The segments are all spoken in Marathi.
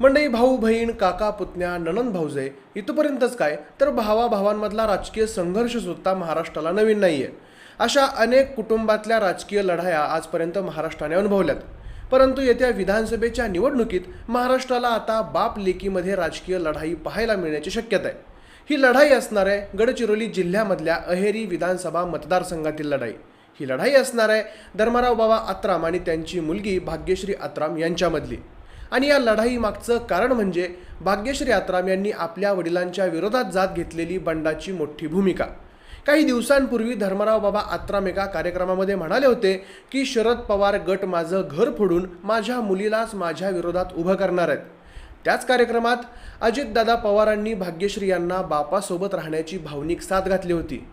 मंडई भाऊ बहीण काका पुतण्या ननंद भाऊजे इथपर्यंतच काय? तर भावा भावांमधला राजकीय संघर्ष सुद्धा महाराष्ट्राला नवीन नाही आहे अशा अनेक कुटुंबातल्या राजकीय लढाया आजपर्यंत महाराष्ट्राने अनुभवल्यात. परंतु येत्या विधानसभेच्या निवडणुकीत महाराष्ट्राला आता बाप लेकीमध्ये राजकीय लढाई पाहायला मिळण्याची शक्यता आहे. ही लढाई असणार आहे गडचिरोली जिल्ह्यामधल्या अहेरी विधानसभा मतदारसंघातील लढाई. ही लढाई असणार आहे धर्मराव बाबा आत्राम आणि त्यांची मुलगी भाग्यश्री आत्राम यांच्यामधली. आणि या लढाई मागचं कारण म्हणजे भाग्यश्री आत्राम यांनी आपल्या वडिलांच्या विरोधात जात घेतलेली बंडाची मोठी भूमिका. काही दिवसांपूर्वी धर्मराव बाबा आत्राम एका कार्यक्रमामध्ये म्हणाले होते की शरद पवार गट माझं घर फोडून माझ्या मुलीलाच माझ्या विरोधात उभं करणार आहेत. त्याच कार्यक्रमात अजितदादा पवारांनी भाग्यश्री यांना बापासोबत राहण्याची भावनिक साथ घातली होती.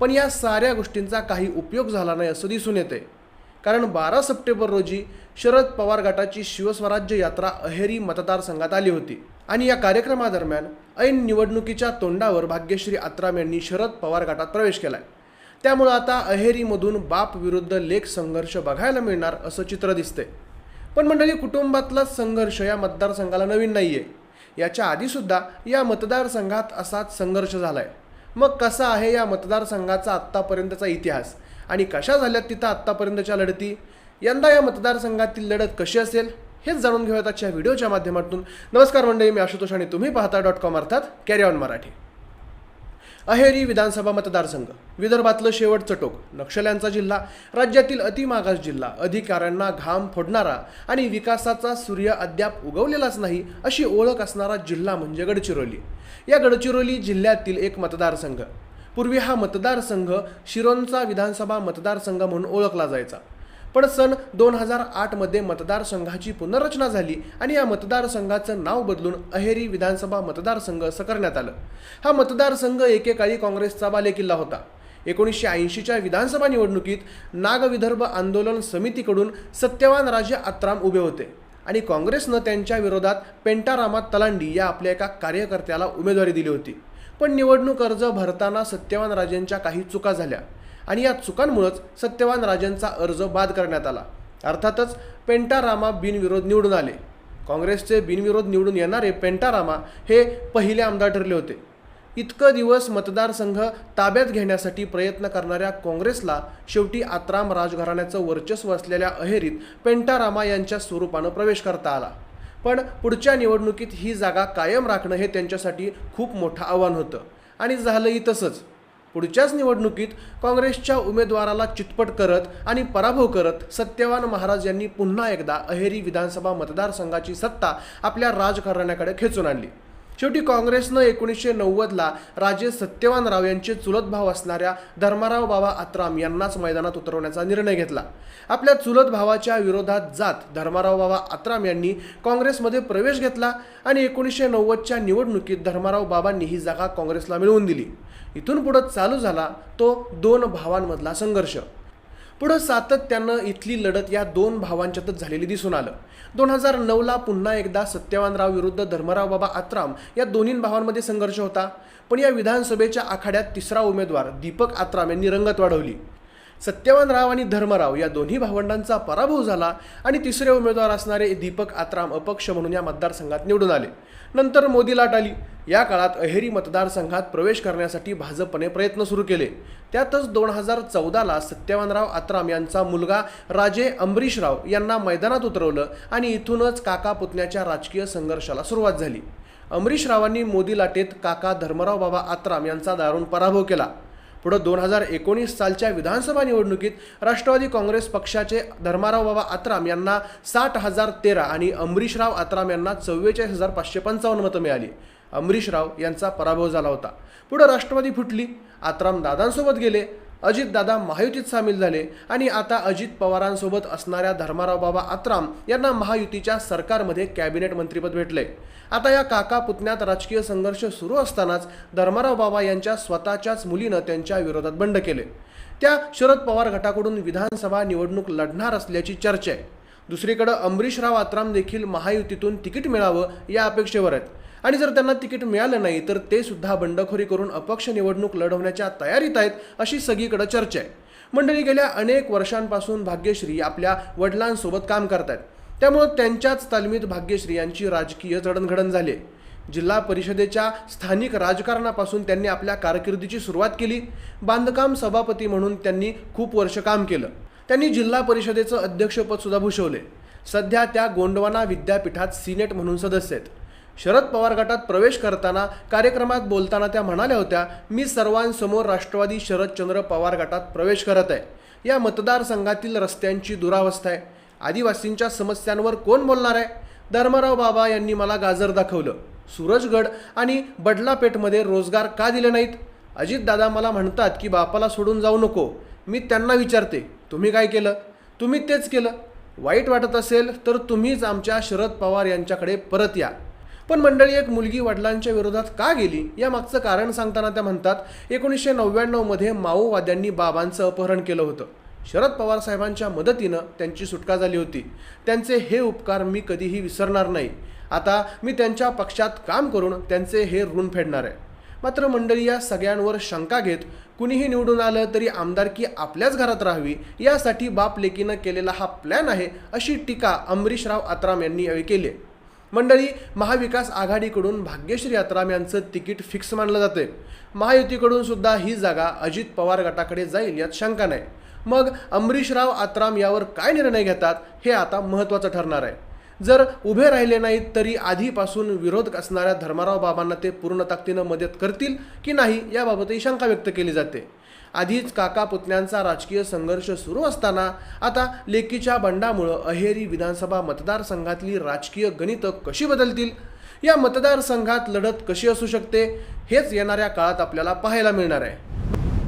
पण या साऱ्या गोष्टींचा काही उपयोग झाला नाही असं दिसून येते. कारण बारा सप्टेंबर रोजी शरद पवार गटाची शिवस्वराज्य यात्रा अहेरी मतदारसंघात आली होती. आणि या कार्यक्रमादरम्यान ऐन निवडणुकीच्या तोंडावर भाग्यश्री आत्राम यांनी शरद पवार गटात प्रवेश केलाय. त्यामुळं आता अहेरीमधून बाप विरुद्ध लेख संघर्ष बघायला मिळणार असं चित्र दिसते पण मंडळी कुटुंबातलाच संघर्ष या मतदारसंघाला नवीन नाहीये. याच्या आधीसुद्धा या मतदारसंघात असाच संघर्ष झालाय. मग कसा आहे या मतदारसंघाचा आत्तापर्यंतचा इतिहास? आणि कशा झाल्यात तिथं आत्तापर्यंतच्या लढती? यंदा या मतदारसंघातील लढत कशी असेल? हेच जाणून घेऊयात आजच्या व्हिडिओच्या माध्यमातून. नमस्कार मंडळी मी आशुतोष आणि तुम्ही पाहता डॉट कॉम अर्थात कॅरी ऑन मराठी. अहेरी विधानसभा मतदारसंघ विदर्भातलं शेवटचं टोक नक्षल्यांचा जिल्हा राज्यातील अतिमागास जिल्हा अधिकाऱ्यांना घाम फोडणारा आणि विकासाचा सूर्य अद्याप उगवलेलाच नाही अशी ओळख असणारा जिल्हा म्हणजे गडचिरोली. या गडचिरोली जिल्ह्यातील एक मतदारसंघ. पूर्वी हा मतदारसंघ शिरोंचा विधानसभा मतदारसंघ म्हणून ओळखला जायचा. पण सन दोन हजार आठमध्ये मतदारसंघाची पुनर्रचना झाली आणि या मतदारसंघाचं नाव बदलून अहेरी विधानसभा मतदारसंघ असं करण्यात आलं. हा मतदारसंघ एकेकाळी काँग्रेसचा बालेकिल्ला होता. एकोणीसशे ऐंशीच्या विधानसभा निवडणुकीत नागविदर्भ आंदोलन समितीकडून सत्यवान राजे आत्राम उभे होते आणि काँग्रेसनं त्यांच्या विरोधात पेंटारामा तलांडी या आपल्या एका कार्यकर्त्याला उमेदवारी दिली होती. पण निवडणूक अर्ज भरताना सत्यवान राजेंच्या काही चुका झाल्या. आणि या चुकांमुळंच सत्यवान राजेंचा अर्ज बाद करण्यात आला. अर्थातच पेंटारामा बिनविरोध निवडून आले. काँग्रेसचे बिनविरोध निवडून येणारे पेंटारामा हे पहिले आमदार ठरले होते. इतकं दिवस मतदारसंघ ताब्यात घेण्यासाठी प्रयत्न करणाऱ्या काँग्रेसला शेवटी आत्राम राजघराण्याचं वर्चस्व असलेल्या अहेरीत पेंटारामा यांच्या स्वरूपानं प्रवेश करता आला. पण पुढच्या निवडणुकीत ही जागा कायम राखणं हे त्यांच्यासाठी खूप मोठं आव्हान होतं. आणि झालंही तसंच. पुढच्याच निवडणुकीत काँग्रेसच्या उमेदवाराला चितपट करत आणि पराभव करत सत्यवान महाराज यांनी पुन्हा एकदा अहेरी विधानसभा मतदारसंघाची सत्ता आपल्या राजकारणाकडे खेचून आणली. शेवटी काँग्रेसनं एकोणीसशे नव्वदला राजे सत्यवानराव यांचे चुलत भाव असणाऱ्या धर्माराव बाबा आत्राम यांनाच मैदानात उतरवण्याचा निर्णय घेतला. आपल्या चुलत भावाच्या विरोधात जात धर्माराव बाबा आत्राम यांनी काँग्रेसमध्ये प्रवेश घेतला आणि एकोणीसशे नव्वदच्या निवडणुकीत धर्माराव बाबांनी ही जागा काँग्रेसला मिळवून दिली. इथून पुढं चालू झाला तो दोन भावांमधला संघर्ष. पुढं सातत्यानं इथली लढत या दोन भावांच्यातच झालेली दिसून आलं. दोन हजार नऊला पुन्हा एकदा सत्यवानराव विरुद्ध धर्मराव बाबा आत्राम या दोन्ही भावांमध्ये संघर्ष होता. पण या विधानसभेच्या आखाड्यात तिसरा उमेदवार दीपक आत्राम यांनी रंगत वाढवली. सत्यवानराव आणि धर्मराव या दोन्ही भावंडांचा पराभव झाला आणि तिसरे उमेदवार असणारे दीपक आत्राम अपक्ष म्हणून या मतदारसंघात निवडून आले. नंतर मोदी लाट आली. या काळात अहेरी मतदारसंघात प्रवेश करण्यासाठी भाजपने प्रयत्न सुरू केले. त्यातच दोन हजार चौदाला सत्यवानराव आत्राम यांचा मुलगा राजे अंबरीशराव यांना मैदानात उतरवलं आणि इथूनच काका पुतण्याच्या राजकीय संघर्षाला सुरुवात झाली. अंबरीशरावांनी मोदी लाटेत काका धर्मराव बाबा आत्राम यांचा दारुण पराभव केला. पुढं दोन हजार एकोणीस सालच्या विधानसभा निवडणुकीत राष्ट्रवादी काँग्रेस पक्षाचे धर्माराव बाबा आत्राम यांना साठ हजार तेरा आणि अमरीशराव आत्राम यांना चव्वेचाळीस हजार पाचशे पंचावन्न मतं मिळाली. अमरीशराव यांचा पराभव झाला होता. पुढं राष्ट्रवादी फुटली. आत्राम दादांसोबत गेले. अजितदादा महायुतीत सामील झाले आणि आता अजित पवारांसोबत असणाऱ्या धर्माराव बाबा आत्राम यांना महायुतीच्या सरकारमध्ये कॅबिनेट मंत्रीपद भेटले. आता या काका पुतण्यात राजकीय संघर्ष सुरू असतानाच धर्माराव बाबा यांच्या स्वतःच्याच मुलीनं त्यांच्या विरोधात बंड केले. त्या शरद पवार गटाकडून विधानसभा निवडणूक लढणार असल्याची चर्चा आहे. दुसरीकडं अमरीशराव आत्राम देखील महायुतीतून तिकीट मिळावं या अपेक्षेवर आहेत. आणि जर त्यांना तिकीट मिळालं नाही तर ते सुद्धा बंडखोरी करून अपक्ष निवडणूक लढवण्याच्या तयारीत आहेत अशी सगळीकडे चर्चा आहे. मंडळी गेल्या अनेक वर्षांपासून भाग्यश्री आपल्या वडिलांसोबत काम करतायत. त्यामुळं त्यांच्याच तालमीत भाग्यश्री यांची राजकीय जडणघडण झाली जिल्हा परिषदेच्या स्थानिक राजकारणापासून त्यांनी आपल्या कारकिर्दीची सुरुवात केली. बांधकाम सभापती म्हणून त्यांनी खूप वर्ष काम केलं. त्यांनी जिल्हा परिषदेचं अध्यक्षपद सुद्धा भूषवले सध्या त्या गोंडवाना विद्यापीठात सिनेट म्हणून सदस्य आहेत. शरद पवार गटात प्रवेश करताना कार्यक्रमात बोलताना त्या म्हणाल्या होत्या मी सर्वांसमोर राष्ट्रवादी शरदचंद्र पवार गटात प्रवेश करत आहे. या मतदारसंघातील रस्त्यांची दुरावस्था आहे. आदिवासींच्या समस्यांवर कोण बोलणार आहे? धर्मराव बाबा यांनी मला गाजर दाखवलं. सूरजगड आणि बडलापेठमध्ये रोजगार का दिले नाहीत? अजितदादा मला म्हणतात की बापाला सोडून जाऊ नको. मी त्यांना विचारते. तुम्ही काय केलं? तुम्ही तेच केलं. वाईट वाटत असेल तर तुम्हीच आमच्या शरद पवार यांच्याकडे परत या. पण मंडळी एक मुलगी वडिलांच्या विरोधात का गेली? या मागचं कारण सांगताना त्या म्हणतात एकोणीसशे नव्याण्णवमध्ये माओवाद्यांनी बाबांचं अपहरण केलं होतं. शरद पवार साहेबांच्या मदतीनं त्यांची सुटका झाली होती. त्यांचे हे उपकार मी कधीही विसरणार नाही. आता मी त्यांच्या पक्षात काम करून त्यांचे हे ऋण फेडणार आहे. मात्र मंडळी या सगळ्यांवर शंका घेत कुणीही निवडून आलं तरी आमदारकी आपल्याच घरात राहावी यासाठी बाप लेकीनं केलेला हा प्लॅन आहे अशी टीका अमरीशराव आत्राम यांनी यावेळी केली आहे. मंडळी महाविकास आघाडीकडून भाग्यश्री आत्राम यांचं तिकीट फिक्स मानलं जाते. महायुतीकडून सुद्धा ही जागा अजित पवार गटाकडे जाईल यात शंका नाही. मग अमरीशराव आत्राम यावर काय निर्णय घेतात हे आता महत्त्वाचं ठरणार आहे. जर उभे राहिले नाहीत तरी आधीपासून विरोध असणाऱ्या धर्माराव बाबांना ते पूर्ण ताकदीनं मदत करतील की नाही याबाबतही शंका व्यक्त केली जाते. आधीच काका पुतण्यांचा राजकीय संघर्ष सुरू असताना आता लेकीच्या बंडामुळं अहेरी विधानसभा मतदारसंघातली राजकीय गणितं कशी बदलतील? या मतदारसंघात लढत कशी असू शकते? हेच येणाऱ्या काळात आपल्याला पाहायला मिळणार आहे.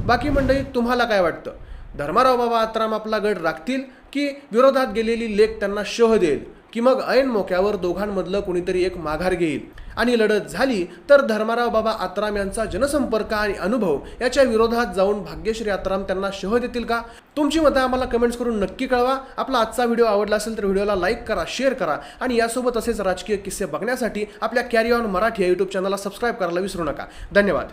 बाकी मंडळी तुम्हाला काय वाटतं? धर्माराव बाबा आत्राम आपला गड राखतील की विरोधात गेलेली लेख त्यांना शह देईल? की मग ऐन मोक्यावर दोघांमधलं कुणीतरी एक माघार घेईल? आणि लढत झाली तर धर्माराव बाबा आत्राम यांचा जनसंपर्क आणि अनुभव याच्या विरोधात जाऊन भाग्यश्री आत्राम त्यांना शह देतील का? तुमची मतं आम्हाला कमेंट्स करून नक्की कळवा. आपला आजचा व्हिडिओ आवडला असेल तर व्हिडिओला लाईक करा शेअर करा आणि यासोबत असेच राजकीय किस्से बघण्यासाठी आपल्या कॅरी ऑन मराठी या यूट्यूब चॅनलला सबस्क्राईब करायला विसरू नका. धन्यवाद.